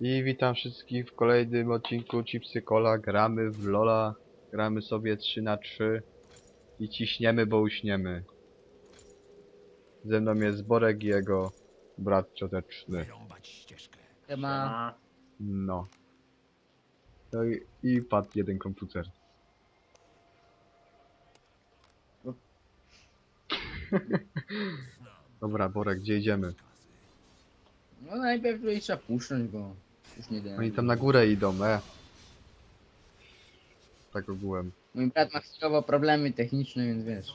I witam wszystkich w kolejnym odcinku Chipsy Cola. Gramy w Lola. Gramy sobie 3 na 3 i ciśniemy, bo uśniemy. Ze mną jest Borek i jego brat cioteczny. Chyba No. No i, i padł jeden komputer. Dobra, Borek, gdzie idziemy? No najpierw tutaj trzeba puszcząć go. Już nie Oni wiem. tam na górę idą, e. Tak ogółem. Mój brat ma chwilowo problemy techniczne, więc wiesz.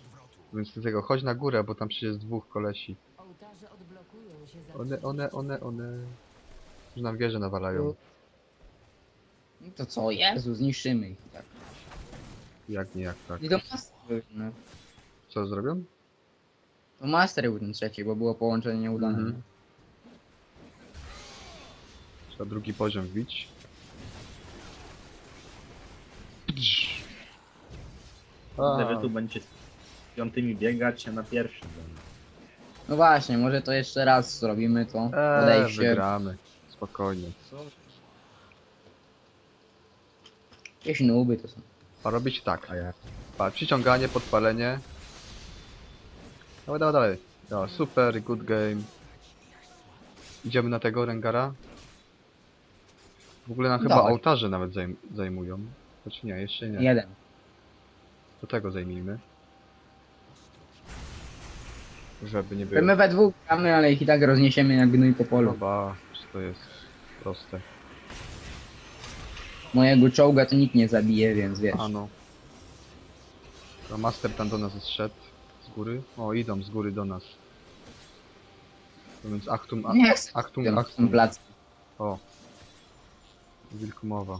Więc do tego chodź na górę, bo tam przecież jest dwóch kolesi. Ołtarze odblokują się za One, one, one, one. Już nam wieże nawalają. No to co, Jezu, zniszczymy ich. Tak. Jak nie, jak tak. I to master był, no. Co zrobią? To master był ten trzeci, bo było połączenie nieudane. Mhm. Trzeba drugi poziom wbić. Wy tu będziecie z piątymi biegać, a na pierwszym będę. No właśnie, może to jeszcze raz zrobimy to eee, podejście. wygramy. Spokojnie. Jakieś nuby to są. A robić tak. A ja. Pa, przyciąganie, podpalenie. Dawaj, dawaj, dawaj. No, super, good game. Idziemy na tego Rengara. W ogóle nam chyba Dawaj. ołtarze nawet zajm zajmują. Choć nie, jeszcze nie. Jeden. Do tego zajmijmy. Żeby nie było. My we dwóch gramy, ale ich i tak rozniesiemy jak gnój po polu. Chyba, czy to jest proste. Mojego czołga to nikt nie zabije, więc wiesz. Ano. To master tam do nas zszedł. Z góry. O, idą z góry do nas. No więc Achtung, Nie Achtung, Achtung. plac. O. Wilkumowa.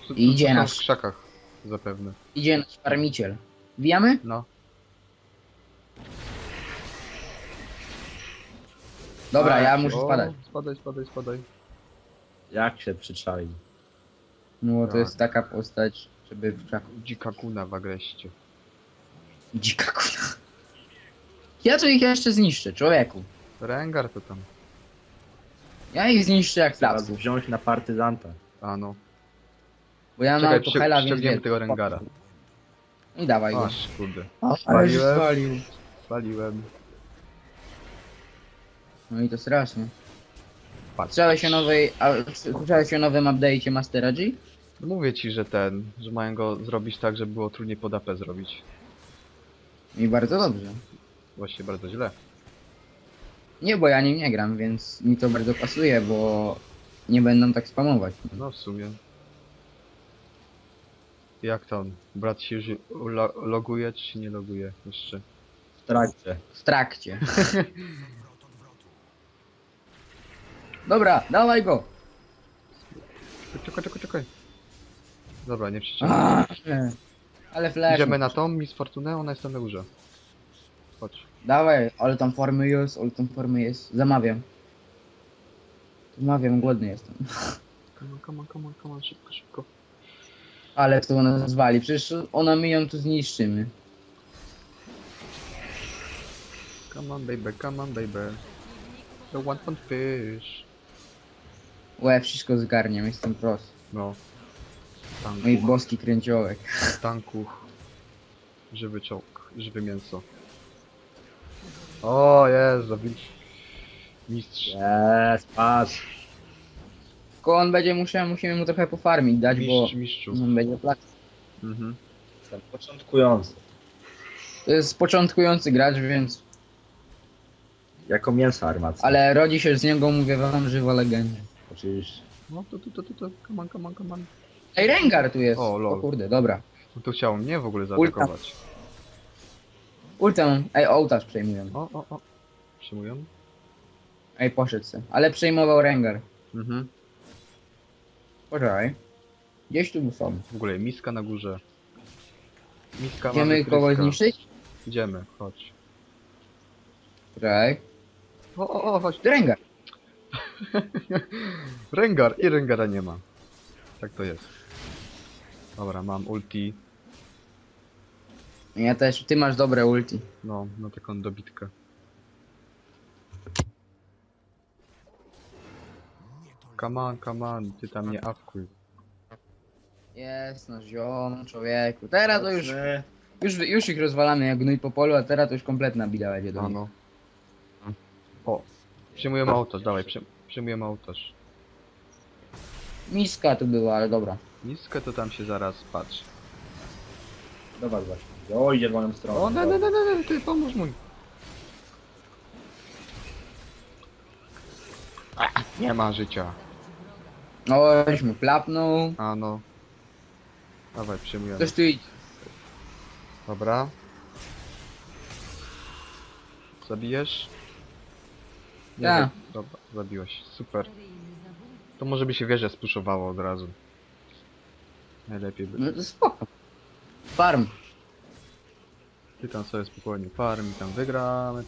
Tu- tu- Idzie tu są nasz- w krzakach. Zapewne. Idzie nasz farmiciel. Wijamy? No. Dobra, ja Tak, muszę o, spadać. Spadaj, spadaj, spadaj. Jak się przyczai? No to Tak. jest taka postać, żeby w czaku. Dzika kuna w agreście. Dzika kuna. Ja to ich jeszcze zniszczę, człowieku. Rengar to tam. Ja ich zniszczę jak Trzeba placów. wziąć na partyzanta. Ano. Bo ja mam Czekaj, autohela, ścią- więc ściągniemy tego Rengara. I dawaj go. Aż, kurde. Ale spaliłem. spalił. Spaliłem. No i to strasznie. Patrz. Słyszałeś o nowej, a, słyszałeś o nowym update'cie Mastera G? No Mówię ci, że ten, że mają go zrobić tak, żeby było trudniej pod AP zrobić. I bardzo dobrze. Właściwie bardzo źle. Nie, bo ja nim nie gram, więc mi to bardzo pasuje, bo nie będą tak spamować. No w sumie. Jak tam? Brat się już lo loguje, czy się nie loguje jeszcze? W trakcie. W trakcie. Dobra, dawaj go! Czekaj, czekaj, czekaj. Dobra, nie przyciągnę. Aaa, Ale flash. Idziemy na tą Miss Fortunę, ona jest tam na górze. Chodź. Dawaj, ale tam formy jest, ale tam formy jest. Zamawiam. Zamawiam, głodny jestem. Come on, come on, come on, come on, szybko, szybko. Ale to ona zwali, przecież ona my ją tu zniszczymy. Come on, baby, come on, baby. The one punch fish. Łe, wszystko zgarniam, jestem prost. No. Mój Tankuch, boski kręciołek. tankuch. Żywy czołg, żywe mięso. O, jest, zabił. Mistrz. Jest, patrz. Tylko on będzie musiał, musimy mu trochę pofarmić dać, bo Mistrz, on będzie plak. Mhm. Jestem początkujący. To jest początkujący gracz, więc... Jako mięso armackie. Ale rodzi się z niego, mówię wam, żywa legenda. Oczywiście. No, to, to, to, to, to, come on, come on, come on. Ej, Rengar tu jest! O, lol. o kurde, dobra. No to chciał mnie w ogóle zaatakować. Ultem, ej, ołtarz przejmują. O, o, o. Przyjmują? Ej, poszedł se. Ale przejmował Rengar. Mhm. Poczekaj. Gdzieś tu są. W ogóle miska na górze. Miska ma Idziemy wytryska. kogoś zniszczyć? Idziemy, chodź. Poczekaj. O, o, o, chodź. Rengar. Rengar i Rengara nie ma. Tak to jest. Dobra, mam ulti. Ja też, ty masz dobre ulti. No, na taką dobitkę. Come on, come on, ty tam nie awkuj. Jest, no ziom, człowieku. Teraz to już, już, już ich rozwalamy jak gnój po polu, a teraz to już kompletna bida będzie do no. no. O, przyjmujemy ołtarz, dawaj, przyjmujemy ołtarz. Miska tu była, ale dobra. Miska to tam się zaraz patrz. Dobra, właśnie. O, idzie w moją stronę. O, ne, ne, ne, ne, ne, ty pomóż mój. A, nie ma życia. O, już mu klapnął. A no. Dawaj, przyjmujemy. Tu idzie. Dobra. Zabijesz? Nie, Tak. za- Dobra, zabiłeś. Super. To może by się wieżę spuszowało od razu. Najlepiej by. No to spoko. Farm. Ty tam sobie spokojnie farm i tam wygramy.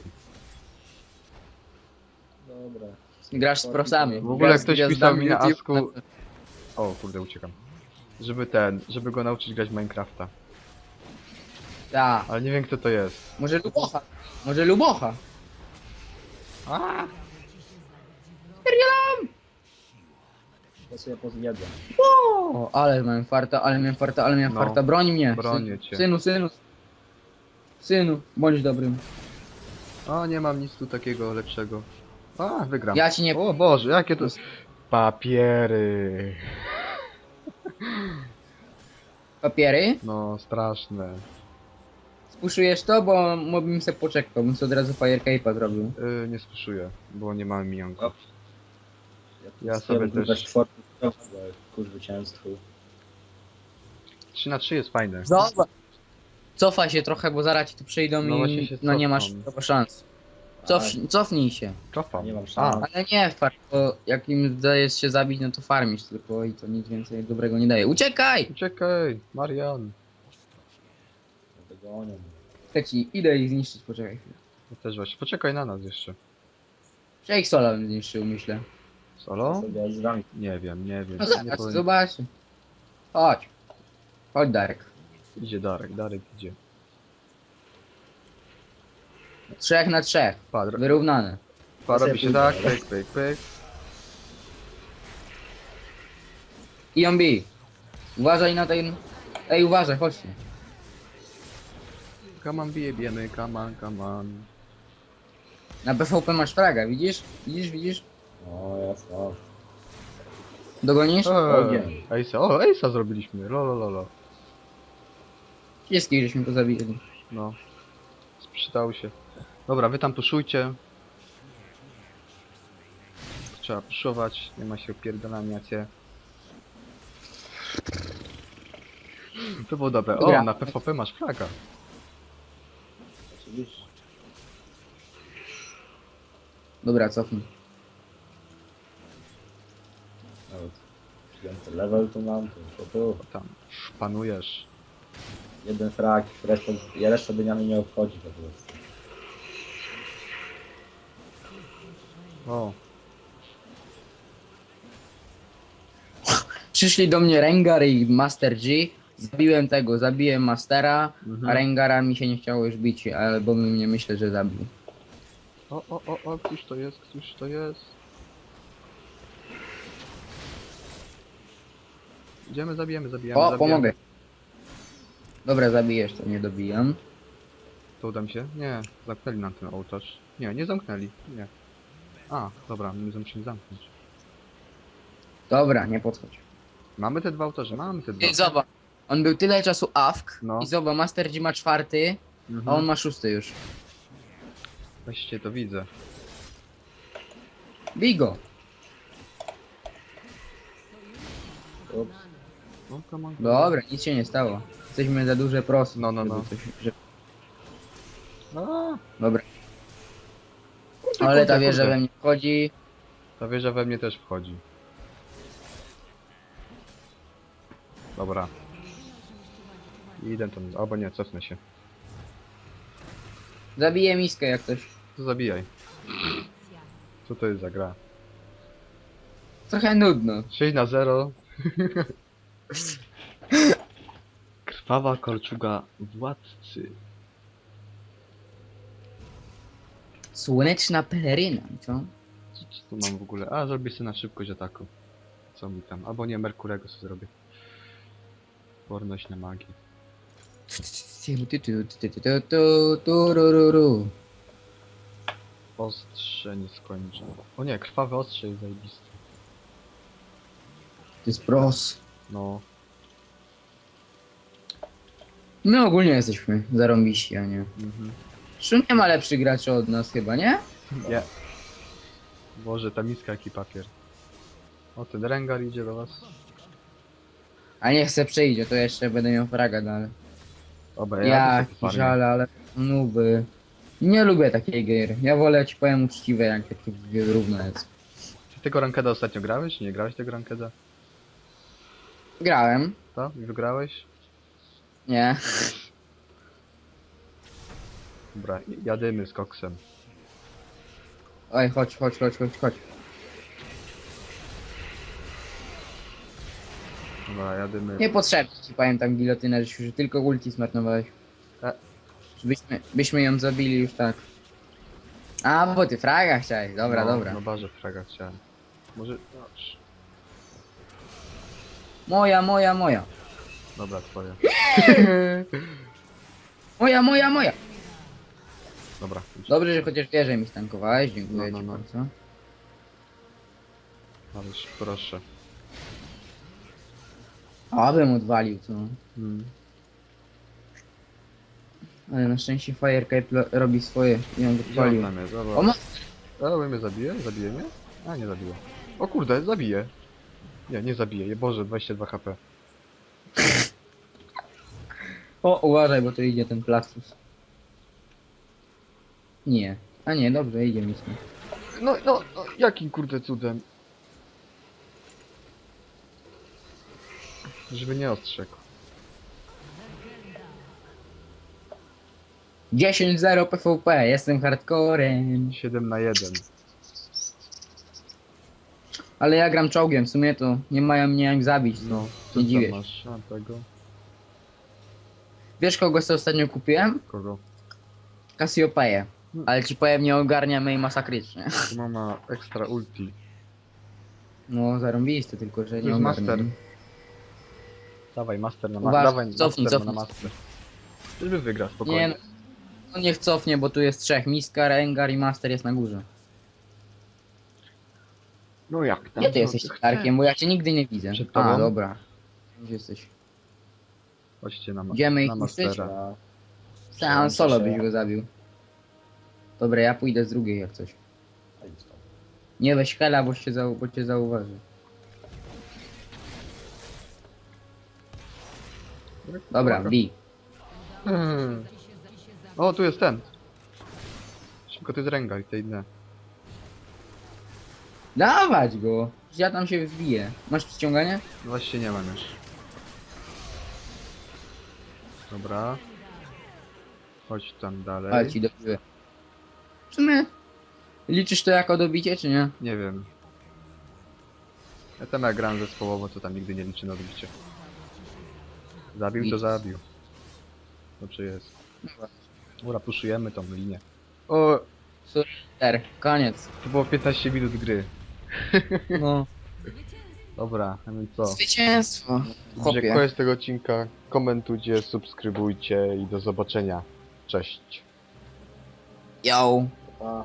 Dobra. Grasz z prosami. W ogóle Grasz z ktoś gwiazdami pisał mi na YouTube. Asku- O kurde, uciekam. Żeby ten, żeby go nauczyć grać w Minecrafta. Tak. Ale nie wiem kto to jest. Może Lubocha. Może Lubocha. A! To sobie pozjedzę. O, ale miałem farta, ale miałem farta, ale miałem No. farta. Broń mnie. Bronię cię. Synu, synu. Synu, bądź dobrym. O, nie mam nic tu takiego lepszego. A, wygram. Ja ci nie... O Boże, jakie to... Papiery. Papiery? No, straszne. Spuszujesz to, bo bo bym se poczekał, bym sobie od razu Firecape'a zrobił. Yy, nie spuszuję, bo nie mamy minionków. tu Ja sobie też- czwartym ku zwycięstwu. 3 na 3 jest fajne. Zobacz. Cofa się trochę, bo zaraz ci tu przyjdą No właśnie i się no nie masz cofam. chyba szans. Cof, cofnij się. Cofam. Nie mam A, szans. Ale nie farm, bo jak im dajesz się zabić, no to farmisz tylko i to nic więcej dobrego nie daje. Uciekaj! uciekaj, Marian. Dogonią. Chcę ci, idę ich zniszczyć, poczekaj chwilę. Ja też właśnie, poczekaj na nas jeszcze. Shake Sola bym zniszczył, myślę. Solo? Sobie z wami. Nie wiem, nie wiem. No nie powiem. zobacz. Chodź. Chodź Darek. Idzie Darek, Darek idzie. Trzech na trzech. Padr, Wyrównane. pa, robi się tak, pyk, pyk, pyk. Ion B. Uważaj na ten... Ej, uważaj, chodźcie. Come on, bije, bijemy, come on, come on. Na PvP masz fraga, widzisz? Widzisz, widzisz? O, jasno. Dogonisz? Eee, Ace'a, o, Ace'a zrobiliśmy, lolo, lolo. Wszystkich żeśmy pozabili. No. Przydał się. Dobra, wy tam puszujcie. Trzeba puszować, nie ma się opierdolania cię. To było dobre. O, na PvP masz flaga. Oczywiście. Dobra, cofnij. Nawet level tu mam, to, to tu. Tam szpanujesz. Jeden frag, reszta dnia mnie nie obchodzi po prostu. O, Przyszli do mnie Rengar i Master G. Zabiłem tego, zabiłem Mastera, Mhm. a Rengara mi się nie chciało już bić, ale bo mnie myślę, że zabił. o, o, o, o, któż to jest, któż to jest? Idziemy, zabijemy, zabijemy, O, zabijemy. pomogę. Dobra, zabijesz, to nie dobijam. To uda mi się? Nie, zamknęli nam ten ołtarz. Nie, nie zamknęli, nie. A, dobra, my musimy zamknąć. Dobra, nie podchodź. Mamy te dwa ołtarze, mamy te dwa. Ej, zobacz. On był tyle czasu AFK No. i zobacz, Master G ma czwarty, Mhm. a on ma szósty już. Weźcie, to widzę. Bij go. Ups. No, come on. Dobra, nic się nie stało. Jesteśmy za duże prosy. No, no, no. Coś. A, Dobra, kurde, ale ta wieża we mnie wchodzi. Ta wieża we mnie też wchodzi. Dobra. Idę tam, albo nie, cofnę się. Zabiję miskę jak ktoś. To zabijaj. Co to jest za gra? Trochę nudno. 6 na 0. Krwawa kolczuga władcy. Słoneczna peleryna, co? Co, co tu mam w ogóle? A, zrobię sobie na szybkość ataku. Co mi tam? Albo nie, Merkurego sobie zrobię. Porność na magii. Turururu. Ostrze nieskończone. O nie, krwawe ostrze jest zajebiste. To jest pros. No, My ogólnie jesteśmy zarąbiści, a nie. mhm. Czy nie ma lepszych graczy od nas chyba, nie? Nie. Boże, ta miska jaki papier. O, ten Rengar idzie do was. A nie chcę przejdzie, to jeszcze będę miał fraga dalej. Dobra, ja Ja, żal, ale nuby. Nie lubię takiej gier. Ja wolę ci powiem uczciwe, jak takie równo jest. Ty tego rankeda ostatnio grałeś? Nie grałeś tego rankeda? Grałem, Co? I wygrałeś? Nie. Dobra, jadymy z koksem. Oj, chodź, chodź, chodź, chodź, chodź. Dobra, jadymy. Niepotrzebnie ci powiem tam gilotynę, że tylko ulti zmarnowałeś. E. Byśmy, byśmy ją zabili już tak. A, bo ty fraga chciałeś, dobra, no, dobra. No barze fraga chciałem. Może... no, Moja, moja, moja. Dobra, twoja. Moja, moja, moja. Dobra. już- Dobrze, że chociaż wieżę mi stankowałeś, dziękuję No, no, ci no. bardzo. Ależ proszę. Abym odwalił, co? Hmm. Ale na szczęście Firecape robi swoje i on Gdzie on odwalił. tam jest? Dobra. O, ma... Mnie zabije? Zabije mnie? A, nie zabije. O kurde, zabije. Nie, nie zabije. Je- Boże, 22 HP. O, uważaj, bo tu idzie ten plastus. Nie. A nie, dobrze, idzie mi stąd. No, no, no, jakim kurde cudem? Żeby nie ostrzegł. 10-0 PvP, jestem hardcorem. 7 na 1. Ale ja gram czołgiem, w sumie to nie mają mnie jak zabić, no. No, co Nie tam dziwię się. masz? A tego? Wiesz kogo sobie ostatnio kupiłem? Kogo? Cassiopeję. Ale ci powiem, nie ogarnia mnie masakrycznie. Tu mama ekstra ulti. No, zarąbiste, tylko że nie jest ogarnia. master. Dawaj, master na Uważaj, master. Dawaj, cofnij, master cofnij. na master. Czyżby wygra, spokojnie. Nie, no, no niech cofnie, bo tu jest trzech. Miska, Rengar i Master jest na górze. No jak tam? Gdzie ty No, jesteś. Starkiem? Bo ja cię nigdy nie widzę. Przed A, dobra. Gdzie jesteś? Chodźcie na, ma Idziemy na ich niszczyć? mastera. Ja Sam solo byś go zabił. Dobra, ja pójdę z drugiej jak coś. Nie weź hela, bo cię, zau bo cię zauważy. Dobra, bij. Hmm. O, tu jest ten. Szybko, Rengar i te inne. Dawać go! Ja tam się wbiję. Masz przyciąganie? Właśnie nie mam już. Dobra. Chodź tam dalej. Ale ci dobiłem. W sumie... Liczysz to jako dobicie, czy nie? Nie wiem. Ja tam jak gram zespołowo, to tam nigdy nie liczę na odbicie. Zabił to Nic. zabił. Dobrze jest. Dobra. Puszujemy tą linię. O, Ter, koniec. to było 15 minut gry. No. Dobra, a więc co? Zwycięstwo. Chłopie. koniec tego odcinka. Komentujcie, subskrybujcie i do zobaczenia. Cześć. Yo. Pa.